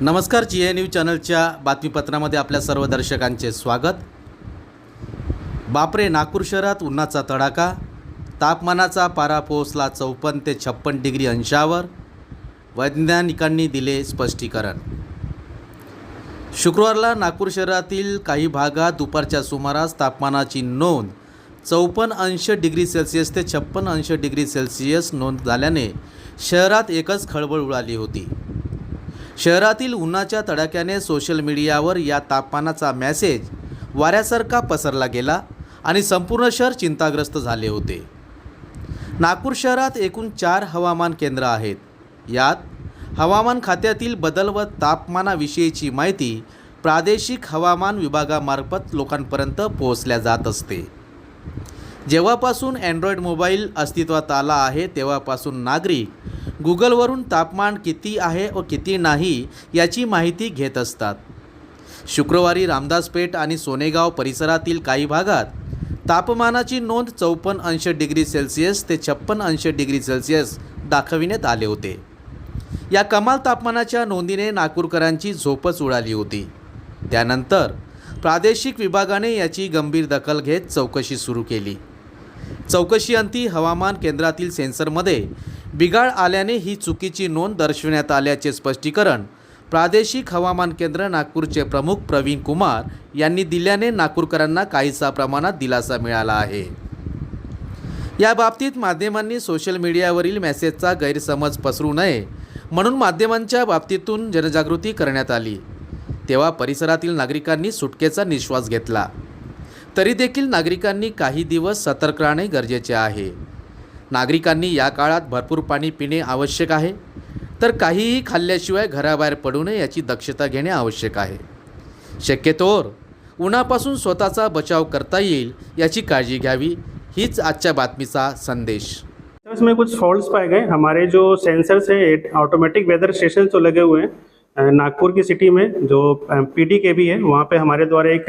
नमस्कार जी ए न्यूज चॅनलच्या बातमीपत्रामध्ये आपल्या सर्व दर्शकांचे स्वागत. बापरे नागपूर शहरात उन्हाचा तडाखा तापमानाचा पारा पोहोचला चौपन्न ते छप्पन डिग्री अंशावर वैज्ञानिकांनी दिले स्पष्टीकरण. शुक्रवारला नागपूर शहरातील काही भागात दुपारच्या सुमारास तापमानाची नोंद चौपन्न अंश डिग्री सेल्सिअस ते छप्पन अंश डिग्री सेल्सिअस नोंद झाल्याने शहरात एकच खळबळ उडाली होती. शहरातील उन्हाच्या तडाख्याने सोशल मीडियावर या तापमानाचा मॅसेज वाऱ्यासारखा पसरला गेला आणि संपूर्ण शहर चिंताग्रस्त झाले होते. नागपूर शहरात एकूण चार हवामान केंद्र आहेत. यात हवामान खात्यातील बदल व तापमानाविषयीची माहिती प्रादेशिक हवामान विभागामार्फत लोकांपर्यंत पोहोचल्या जात असते. जेव्हापासून अँड्रॉईड मोबाईल अस्तित्वात आला आहे तेव्हापासून नागरिक गुगलवरून तापमान किती आहे व किती नाही याची माहिती घेत असतात. शुक्रवारी रामदासपेठ आणि सोनेगाव परिसरातील काही भागात तापमानाची नोंद चौपन्न अंश डिग्री सेल्सिअस ते छप्पन अंश डिग्री सेल्सिअस दाखविण्यात आले होते. या कमाल तापमानाच्या नोंदीने नागपूरकरांची झोपच उडाली होती. त्यानंतर प्रादेशिक विभागाने याची गंभीर दखल घेत चौकशी सुरू केली. चौकशीअंती हवामान केंद्रातील सेन्सरमध्ये बिघाड आल्याने ही चुकीची नोंद दर्शविण्यात आल्याचे स्पष्टीकरण प्रादेशिक हवामान केंद्र नागपूरचे प्रमुख प्रवीण कुमार यांनी दिल्याने नागपूरकरांना काहीसा प्रमाणात दिलासा मिळाला आहे. या बाबतीत माध्यमांनी सोशल मीडियावरील मेसेजचा गैरसमज पसरू नये म्हणून माध्यमांच्या बाबतीतून जनजागृती करण्यात आली. तेव्हा परिसरातील नागरिकांनी सुटकेचा निश्वास घेतला. तरी देखील नागरिकांनी काही दिवस सतर्क राहणे गरजेचे आहे. नागरिकांनी या काळात भरपूर पाणी पिणे आवश्यक आहे. तर काहीही खाल्ल्याशिवाय घराबाहेर पडू नये याची दक्षता घेणे आवश्यक आहे. शक्यतोवर उन्हापासून स्वतःचा बचाव करता येईल याची काळजी घ्यावी हीच आजच्या बातमीचा संदेश. सर इसमें कुछ फॉल्ट्स पाए गए। हमारे जो सेंसर्स हैं ऑटोमेटिक वेदर स्टेशन लगे हुए हैं नागपुर की सिटी में जो पीडी के भी है वहाँ पे हमारे द्वारा एक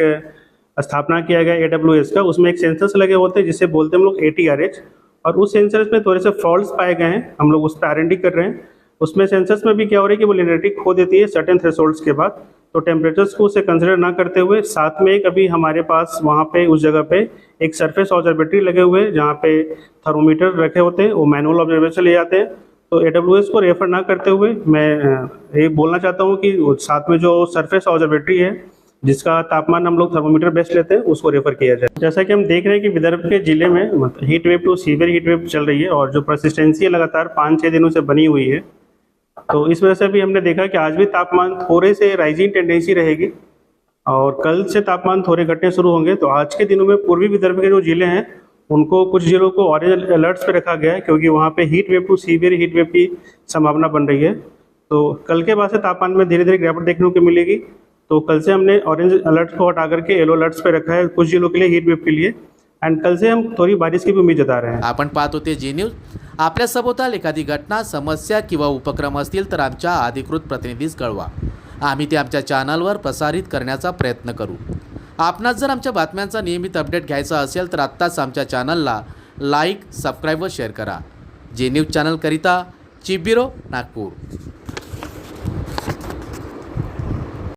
स्थापना किया गया ए का, उसमें एक सेंसर्स लगे होते हैं जिसे बोलते हैं हम लोग एटीआरएच और उस सेंसर्स में थोड़े से फॉल्ट्स पाए गए हैं, हम लोग उस पर आर कर रहे हैं। उसमें सेंसर्स में भी क्या हो रहा है कि वो लिनरेटिक खो देती है सर्टेन थ्रेशोल्ड्स के बाद। तो टेम्परेचर्स को उसे कंसिडर ना करते हुए, साथ में एक अभी हमारे पास वहाँ पे, उस जगह पे एक सरफेस ऑब्जर्वेटरी लगे हुए हैं, जहाँ पे थर्मोमीटर रखे होते हैं, वो मैनुअल ऑब्जर्वेशन ले जाते हैं। तो AWS को रेफर ना करते हुए मैं ये बोलना चाहता हूँ कि साथ में जो सरफेस ऑब्जर्वेटरी है जिसका तापमान हम लोग थर्मोमीटर बेस्ट लेते हैं, उसको रेफर किया जाए। जैसा कि हम देख रहे हैं कि विदर्भ के ज़िले में heat wave to severe heat wave चल रही है और जो परसिस्टेंसी है लगातार पाँच छः दिनों से बनी हुई है। तो इस वजह से भी हमने देखा कि आज भी तापमान थोड़े से राइजिंग टेंडेंसी रहेगी और कल से तापमान थोड़े घटने शुरू होंगे। तो आज के दिनों में पूर्वी विदर्भ के जो ज़िले हैं, उनको कुछ जिलों को ऑरेंज अलर्ट्स पर रखा गया है, क्योंकि वहाँ पे heat wave to severe heat wave की संभावना बन रही है। तो कल के बाद से तापमान में धीरे धीरे गिरावट देखने को मिलेगी। तो कल से हमने ऑरेंज अलर्ट को हटा करके येलो अलर्ट्स पे रखा है कुछ जिलों के लिए हीट वेव के लिए। एंड कल से हम थोड़ी बारिश की भी उम्मीद जता रहे हैं। आपण पाहत होते जी न्यूज आपल्या सभोवताल एखादी घटना समस्या किंवा उपक्रम असतील तर आमच्या अधिकृत प्रतिनिधीस कळवा. आम्ही ते आमच्या चॅनलवर प्रसारित करण्याचा प्रयत्न करू. आपणास जर आमच्या बातम्यांचा नियमित अपडेट घ्यायचा असेल तर आत्ताच आमच्या चॅनलला लाईक सबस्क्राईब व शेअर करा. जे न्यूज चॅनलकरिता चिबिरो नागपूर.